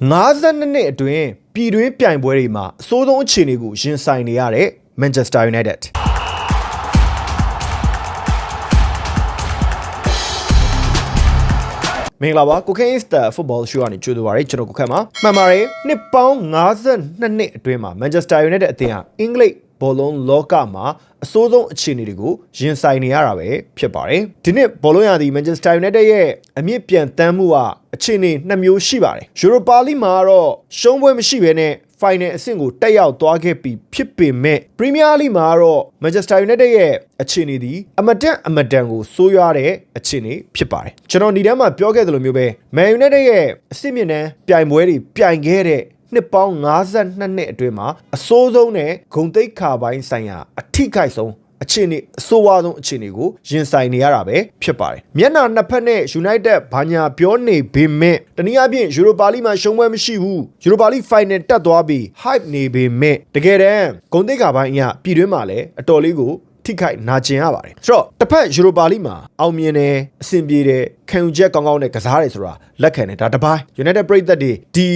52နှစ်အတွင်းပြည်တွင်းပြိုင်ပွဲတွေမှာအဆိုးဆုံးအခြေအနေကိုရင်ဆိုင်နေရတဲ့ Manchester United မင်္ဂလာပါကိုခင်စတာဖုတ်ဘောရှူကနေကြိုးသွားပါရကျွန်တော်ကိုခန့်ပါမှန်ပါတယ်နှစ်ပေါင်း52နှစ်အတွင်းမှာ Manchester United အသင်းဟာအင်္ဂလိပ် ဘောလုံးလောကမှာအဆိုးဆုံးအခြေအနေတွေကိုရင်ဆိုင်နေရတာပဲဖြစ်ပါတယ်ဒီနှစ်ဘောလုံးရာသီ Manchester United ရဲ့အမြင့်ပြန်တမ်းမှုကအခြေအနေနှစ်မျိုးရှိပါတယ် Europa League မှာတော့ရှုံးပွဲမရှိဘဲနဲ့ final အဆင့်ကိုတက်ရောက်သွားခဲ့ပြီးဖြစ်ပေမဲ့ Premier League မှာတော့ Manchester United ရဲ့အခြေအနေဒီအမတန်အမတန်ကိုစိုးရွားတဲ့အခြေအနေဖြစ်ပါတယ်ကျွန်တော်ဒီတန်းမှာပြောခဲ့သလိုမျိုးပဲ Man United ရဲ့အဆင့်မြင့်တန်းပြိုင်ပွဲတွေပြိုင်ခဲ့တဲ့ နှစ်ပေါင်း52နှစ်အတွင်းမှာအဆိုးဆုံးနဲ့ဂုံတိတ်ခါပိုင်းဆိုင်ရာအထိခိုက်ဆုံးအခြေအနေအဆိုးဝါးဆုံးအခြေအနေကိုရင်ဆိုင်နေရတာပဲဖြစ်ပါတယ်မျက်နှာနှစ်ဖက်နဲ့ United ဘာညာပြောနေပေမဲ့တနည်းအားဖြင့် Europa League မှာရှုံးပွဲမရှိဘူး Europa League Final တက်သွားပြီး hype နေပေမဲ့တကယ်တမ်းဂုံတိတ်ခါပိုင်းအရပြည်တွင်းမှာလည်းအတော်လေးကို ထိခိုက်နာကျင်ရပါတယ်ဆိုတော့တစ်ဖက်ယူရိုပါလိမှာအောင်မြင်တယ်အဆင်ပြေတယ်ခံယူချက်ကောင်းကောင်းနဲ့ကစားတယ်ဆိုတာလက်ခံတယ်ဒါတစ်ပိုင်း United ပြည်သက်တွေဒီ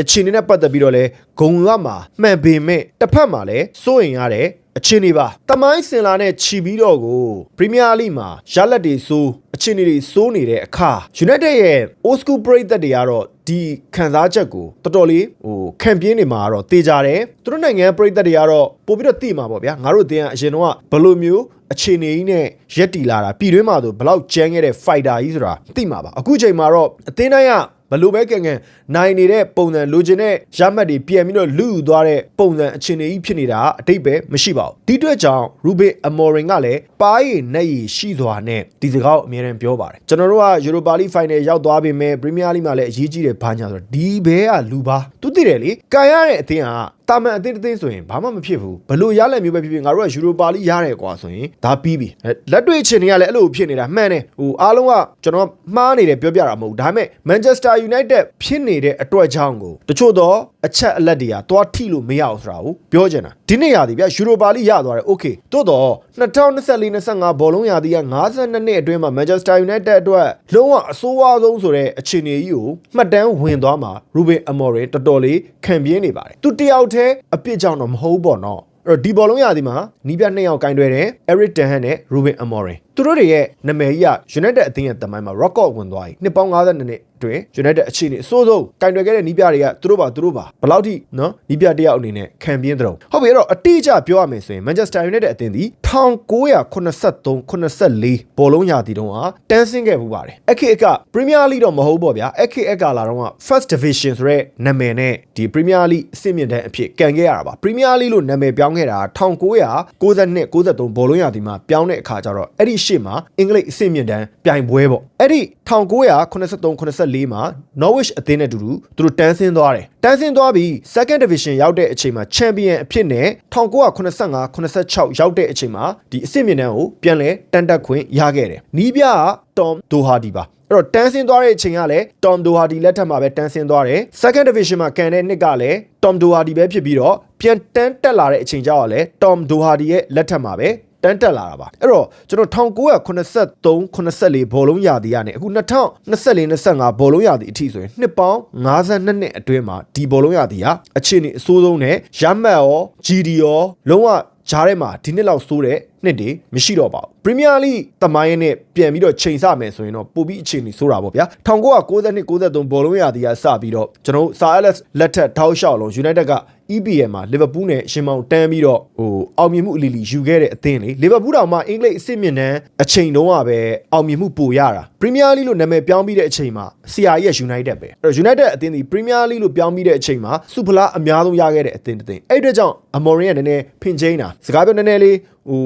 အခြေအနေနဲ့ပတ်သက်ပြီးတော့လဲဂုံရမှာမှန်ပေမဲ့တစ်ဖက်မှာလည်းစိုးရင်ရတဲ့အခြေအနေပါတမိုင်းစင်လာနဲ့ခြီပြီးတော့ကိုပရီးမီးယားလိမှာရလက်တွေစိုးအခြေအနေတွေစိုးနေတဲ့အခါ United ရဲ့ old school ပြည်သက်တွေကတော့ ဒီခံစားချက်ကိုတော်တော်လေးဟိုခံပြင်းနေမှာကတော့တေးကြတယ်သူတို့နိုင်ငံပြည်သက်တွေကတော့ပို့ပြီးတော့သိမှာပေါ့ဗျာငါတို့တင်ကအရင်တော့ဘယ်လိုမျိုးအခြေအနေကြီးနဲ့ရက်တီလာတာပြည်တွင်းမှာဆိုဘလောက်ကျန်းခဲ့တဲ့ fighter ကြီးဆိုတာသိမှာပါအခုချိန်မှာတော့အသင်းတိုင်းက ဘလို့ပဲကန်ကန်နိုင်နေတဲ့ပုံစံလိုချင်တဲ့ရမှတ်တွေပြန်ပြီးတော့လူယူသွားတဲ့ပုံစံအခြေအနေကြီးဖြစ်နေတာအတိတ်ပဲမရှိပါဘူးဒီအတွက်ကြောင့်ရူဘီအမော်ရင်ကလည်းပါးရည်နဲ့ရည်ရှိစွာနဲ့ဒီစကားကိုအမြဲတမ်းပြောပါတယ်ကျွန်တော်တို့ကယူရိုပါလိဖိုင်နယ်ရောက်သွားပြီမဲ့ပရီးမီးယားလိမှာလည်းအရေးကြီးတယ်ဘာညာဆိုတော့ဒီဘဲကလူပါသူသိတယ်လေကန်ရတဲ့အသင်းက တာမန်အသင်းတစ်သင်းဆိုရင်ဘာမှမဖြစ်ဘူးဘလို့ရလက်မျိုးပဲဖြစ်ဖြစ်ငါတို့ကယူရိုပါလိရတယ်ကွာဆိုရင်ဒါပြီးပြီလက်တွေ့ချင်တွေကလည်းအဲ့လိုဖြစ်နေတာမှန်တယ်ဟိုအားလုံးကကျွန်တော်မှားနေတယ်ပြောပြတာမဟုတ်ဒါပေမဲ့ Manchester United ဖြစ်နေတဲ့အတွက်ကြောင့်ကိုတချို့တော့အချက်အလက်တွေကသွားထိလို့မရအောင်ဆိုတာကိုပြောချင်တာဒီနေ့ရာသီဗျယူရိုပါလိရသွားတယ်โอเคတိုးတော့2024-25ဘောလုံးရာသီက52နှစ်အတွင်းမှာ Manchester United အတွက်လုံးဝအဆိုးဝါးဆုံးဆိုတဲ့အခြေအနေကြီးကိုမှတ်တမ်းဝင်သွားမှာ Ruben Amorim တော်တော်လေးခံပြင်းနေပါတယ်သူတယောက်တ ည်းအပြစ်ကြောင့်တော့မဟုတ်ပေါ့နော်အဲ့တော့ဒီဘောလုံးရာသီမှာနီးပြနှစ်ယောက်ကင်တွယ်တယ် Eric Ten Hag နဲ့ Ruben Amorim သူတို့တွေရဲ့နာမည်ကြီးက United အသင်းရဲ့တမိုင်းမှာ record ဝင်သွားပြီနှစ်ပေါင်း52နှစ်အ တွင်း United အခြေအနေအဆိုးဆုံးကင်တွယ်ခဲ့တဲ့နီးပြတွေကသူတို့ပါသူတို့ပါဘယ်လောက်ထိနော်နီးပြတယောက်အနေနဲ့ခံပြင်းတဲ့တော့ဟုတ်ပြီအဲ့တော့အတိအကျပြောရမယ်ဆိုရင် Manchester United အသင်းဒီ1983 84ဘောလုံးရာသီတုန်းကတန်းဆင်းခဲ့မှုပါတယ်အခေတ်က Premier League တော့မဟုတ်ပေါ့ဗျာအခေတ်အကလာတော့က First Division ဆိုတဲ့နာမည်နဲ့ဒီ Premier League အဆင့်မြင့်တဲ့အဖြစ်ကန်ခဲ့ရတာပါ Premier League လို့နာမည်ပြောင်းခဲ့တာ1992 93ဘောလုံးရာသီမှာပြောင်းတဲ့အခါကျတော့အဲ့ဒီရှေ့မှာအင်္ဂလိပ်အဆင့်မြင့်တန်းပြိုင်ပွဲပေါ့အဲ့ဒီ1983 84မှာ Norwich အသင်းနဲ့အတူတူသူတို့တန်းဆင်းသွားတယ်တန်းဆင်းသွားပြီး Second Division ရောက်တဲ့အချိန်မှာ Champion အဖြစ်နဲ့1985 86ရောက်တဲ့အချိန်မှာဒီအဆင့်မြင့်တန်းကိုပြန်လဲတန်းတက်ခွင့်ရခဲ့တယ်နီးပြက Tom Doherty ပါအဲ့တော့တန်းဆင်းသွားတဲ့အချိန်ကလည်း Tom Doherty လက်ထက်မှာပဲတန်းဆင်းသွားတယ် Second Division မှာကန်တဲ့နှစ်ကလည်း Tom Doherty ပဲဖြစ်ပြီးတော့ပြန်တန်းတက်လာတဲ့အချိန်ကျတော့လည်း Tom Doherty ရဲ့လက်ထက်မှာပဲ တန်းတက်လာတာပါအဲ့တော့ကျွန်တော်1983 84ဘောလုံးရာသီကနေအခု2024 25ဘောလုံးရာသီအထိဆိုရင်နှစ်ပေါင်း52နှစ်အတွင်းမှာဒီဘောလုံးရာသီဟာအခြေအနေအဆိုးဆုံးနဲ့ရမှတ်ရော GD ရောလုံးဝဂျားထဲမှာဒီနှစ်လောက်စိုးတဲ့နှစ်တွေမရှိတော့ပါဘူးပရီးမီးယားလိတမိုင်းနဲ့ပြန်ပြီးတော့ချိန်ဆမယ်ဆိုရင်တော့ပိုပြီးအခြေအနေဆိုတာပေါ့ဗျာ1992 93ဘောလုံးရာသီကစပြီးတော့ကျွန်တော်စာအလက်လက်ထက်ထောက်လျှောက်လုံး United က EPL မှာလီဗာပူးနဲ့ရှင်မောင်တန်းပြီးတော့ဟိုအောင်မြင်မှုအလီလီယူခဲ့တဲ့အသင်းလေလီဗာပူးတောင်မှအင်္ဂလိပ်အစ်စ်မြင့်တန်းအချိန်တုန်းကပဲအောင်မြင်မှုပိုရတာပရီးမီးယားလိလို့နာမည်ပြောင်းပြီးတဲ့အချိန်မှာ CR ရဲ့ United ပဲအဲ့တော့ United အသင်းဒီပရီးမီးယားလိလို့ပြောင်းပြီးတဲ့အချိန်မှာစူဖလားအများဆုံးရခဲ့တဲ့အသင်းတစ်သင်းအဲ့အတွက်ကြောင့်အမော်ရင်ကနည်းနည်းဖင်ချင်းတာစကားပြောနည်းနည်းလေးဟို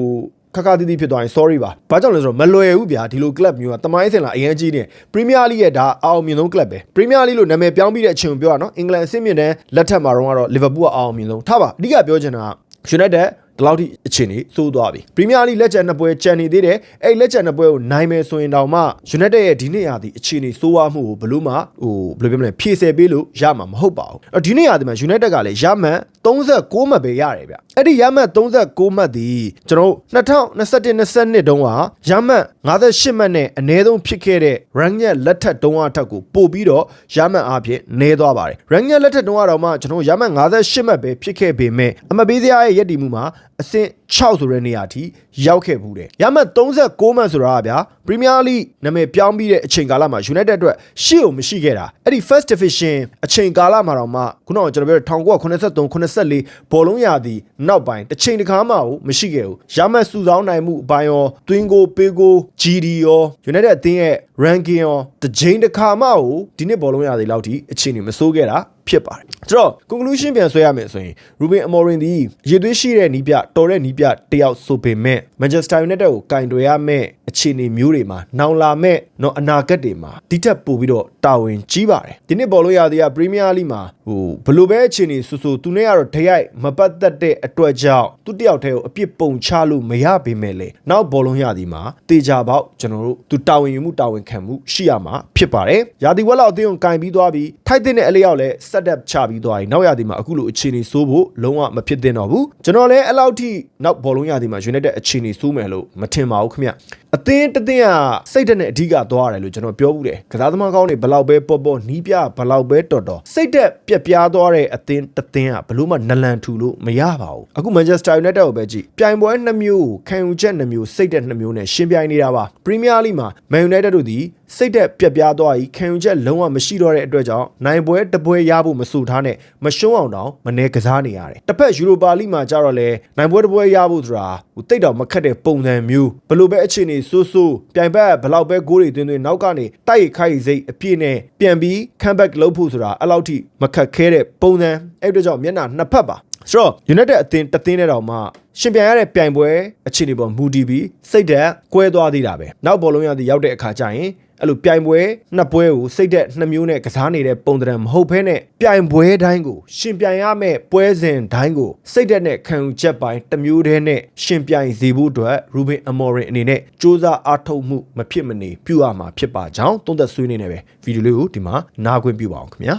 ခက်ခါတီးတီးဖြစ်သွားရင် sorry ပါ။ဘာကြောင့်လဲဆိုတော့မလွယ်ဘူးဗျာဒီလို club မျိုးကတမိုင်းစင်လာအရင်ကြီးနေ Premier League ရဲ့ဒါအအောင်မြင်ဆုံး club ပဲ။ Premier League လို့နာမည်ပြောင်းပြီးတဲ့အချိန်ကိုပြောရနော်။အင်္ဂလန်အဆင့်မြင့်တဲ့လက်ထက်မှာတော့ကတော့ Liverpool ကအောင်မြင်ဆုံး။ထားပါအဓိကပြောချင်တာက United ဒီလောက်ထိအခြေအနေသိုးသွားပြီပရီးမီးယားလိလက်ကျန်နှစ်ပွဲကျန်နေသေးတယ်အဲ့လက်ကျန်နှစ်ပွဲကိုနိုင်မယ်ဆိုရင်တောင်မှ United ရဲ့ဒီနေ့ရာသီအခြေအနေသိုးဝမှုကိုဘယ်လို့မှဟိုဘယ်လိုပြောမလဲဖြည့်ဆယ်ပေးလို့ရမှာမဟုတ်ပါဘူးအဲ့ဒီနေ့ရာသီမှာ United ကလည်းရမှန်36မှတ်ပဲရတယ်ဗျအဲ့ဒီရမှတ်36မှတ်ဒီကျွန်တော်တို့2021 22တုန်းကရမှတ်58မှတ်နဲ့အနည်းဆုံးဖြစ်ခဲ့တဲ့ rank ရဲ့လက်ထက်တုန်းအထက်ကိုပို့ပြီးတော့ရမှတ်အဖြစ်နေသွားပါတယ် rank ရဲ့လက်ထက်တုန်းကတော့မှကျွန်တော်တို့ရမှတ်58မှတ်ပဲဖြစ်ခဲ့ပေမဲ့အမပေးစရာရဲ့ရက်တီမှုမှာ အဆင့်6ဆိုတဲ့နေရာထိရောက်ခဲ့ဘူးတယ်ရမှတ်36မှတ်ဆိုတာကဗျာ Premier League နာမည်ပြောင်းပြီးတဲ့အချိန်ကာလမှာ United အတွက်ရှေ့ကိုမရှိခဲ့တာအဲ့ဒီ First Division အချိန်ကာလမှာတော့မှခုနကကျွန်တော်ပြော1983 84ဘောလုံးရာသီနောက်ပိုင်းတစ်ချိန်တစ်ခါမှမရှိခဲ့ဘူးရမှတ်စုဆောင်းနိုင်မှုအပိုင်းရော Twin Goal ပေး Goal GD ရော United အသင်းရဲ့ ranking ရောတစ်ချိန်တစ်ခါမှဒီနှစ်ဘောလုံးရာသီလောက်ထိအခြေအနေမဆိုးခဲ့တာဖြစ်ပါတယ် ဆိုတော့ conclusion ပြန်ဆွဲရမယ်ဆိုရင် Ruben Amorim ဒီရေသွေးရှိတဲ့နီးပြတော်တဲ့နီးပြတယောက်ဆိုပေမဲ့ Manchester United ကိုကင်တွယ်ရမယ့်အခြေအနေမျိုးတွေမှာနောင်လာမဲ့တော့အနာဂတ်တွေမှာဒီထက်ပိုပြီးတော့တာဝန်ကြီးပါတယ်ဒီနှစ်ဘောလုံးရာသီက Premier League မှာဟိုဘယ်လိုပဲအခြေအနေဆူဆူသူနဲ့ကတော့ဓရိုက်မပတ်သက်တဲ့အတွက်ကြောင့်သူတယောက်တည်းကိုအပြစ်ပုံချလို့မရပေမဲ့လေနောက်ဘောလုံးရာသီမှာတေချာပေါက်ကျွန်တော်တို့သူတာဝန်ယူမှုတာဝန်ခံမှုရှိရမှာဖြစ်ပါတယ်ရာသီဝက်လောက်အသင်းကိုကင်ပြီးသွားပြီးထိုက်တဲ့အလျောက်လဲ set up ချပြီးသွားရင်နောက်ရာသီမှာအခုလိုအခြေအနေဆိုးဖို့လုံးဝမဖြစ်သင့်တော့ဘူးကျွန်တော်လည်းအဲ့လောက်ထိနောက်ဘောလုံးရာသီမှာ United အခြေအနေဆိုးမယ်လို့မထင်ပါဘူးခင်ဗျအသင်းတစ်သင်းကစိတ်ဓာတ်နဲ့အဓိကသွားရတယ်လို့ကျွန်တော်ပြောဘူးတယ်ကစားသမားကောင်းတွေဘလောက်ပဲပေါ့ပေါ့နီးပြဘလောက်ပဲတော်တော်စိတ်ဓာတ်ပြက်ပြားသွားတဲ့အသင်းတစ်သင်းကဘလို့မှနလန်ထူလို့မရပါဘူးအခု Manchester United ကိုပဲကြည့်ပြိုင်ပွဲနှစ်မျိုးကိုခံယူချက်နှစ်မျိုးစိတ်ဓာတ်နှစ်မျိုးနဲ့ရှင်ပြိုင်နေတာပါ Premier League မှာ Man United တို့ဒီစိတ်သက်ပြက်ပြားသွားပြီးခံယူချက်လုံးဝမရှိတော့တဲ့အတွက်ကြောင့်နိုင်ပွဲတပွဲရဖို့မဆိုထားနဲ့မရှုံးအောင်တောင်မနေကစားနေရတယ်။တစ်ဖက်ယူရိုပါလိမှာကြတော့လေနိုင်ပွဲတပွဲရဖို့ဆိုတာဟိုတိတ်တော့မခက်တဲ့ပုံစံမျိုးဘလို့ပဲအခြေအနေဆိုးဆိုးပြိုင်ဘက်ဘလောက်ပဲဂိုးတွေသွင်းသွင်းနောက်ကနေတိုက်ခိုက်စိတ်အပြည့်နဲ့ပြန်ပြီး comeback လုပ်ဖို့ဆိုတာအဲ့လောက်ထိမခက်ခဲတဲ့ပုံစံအဲ့အတွက်ကြောင့်မျက်နှာနှစ်ဖက်ပါဆိုတော့ United အသင်းတသင်းနဲ့တောင်မှရှင်ပြိုင်ရတဲ့ပြိုင်ပွဲအခြေအနေပေါ်မူတည်ပြီးစိတ်ဓာတ်ကွဲသွားသေးတာပဲနောက်ဘောလုံးရသည်ရောက်တဲ့အခါကျရင် အဲ့လိုပြိုင်ပွဲနှစ်ပွဲကိုစိတ်သက်နှစ်မျိုးနဲ့ကစားနေတဲ့ပုံသဏ္ဍာန်မဟုတ်ဘဲနဲ့ပြိုင်ပွဲတိုင်းကိုရှင်ပြိုင်ရမယ့်ပွဲစဉ်တိုင်းကိုစိတ်သက်နဲ့ခံယူချက်ပိုင်းတစ်မျိုးတည်းနဲ့ရှင်ပြိုင်စေဖို့အတွက် Ruben Amorim အနေနဲ့စ조사အားထုတ်မှုမဖြစ်မနေပြုရမှာဖြစ်ပါကြောင်းသုံးသက်ဆွေးနွေးနေပဲဗီဒီယိုလေးကိုဒီမှာနားခွင့်ပြုပါအောင်ခင်ဗျာ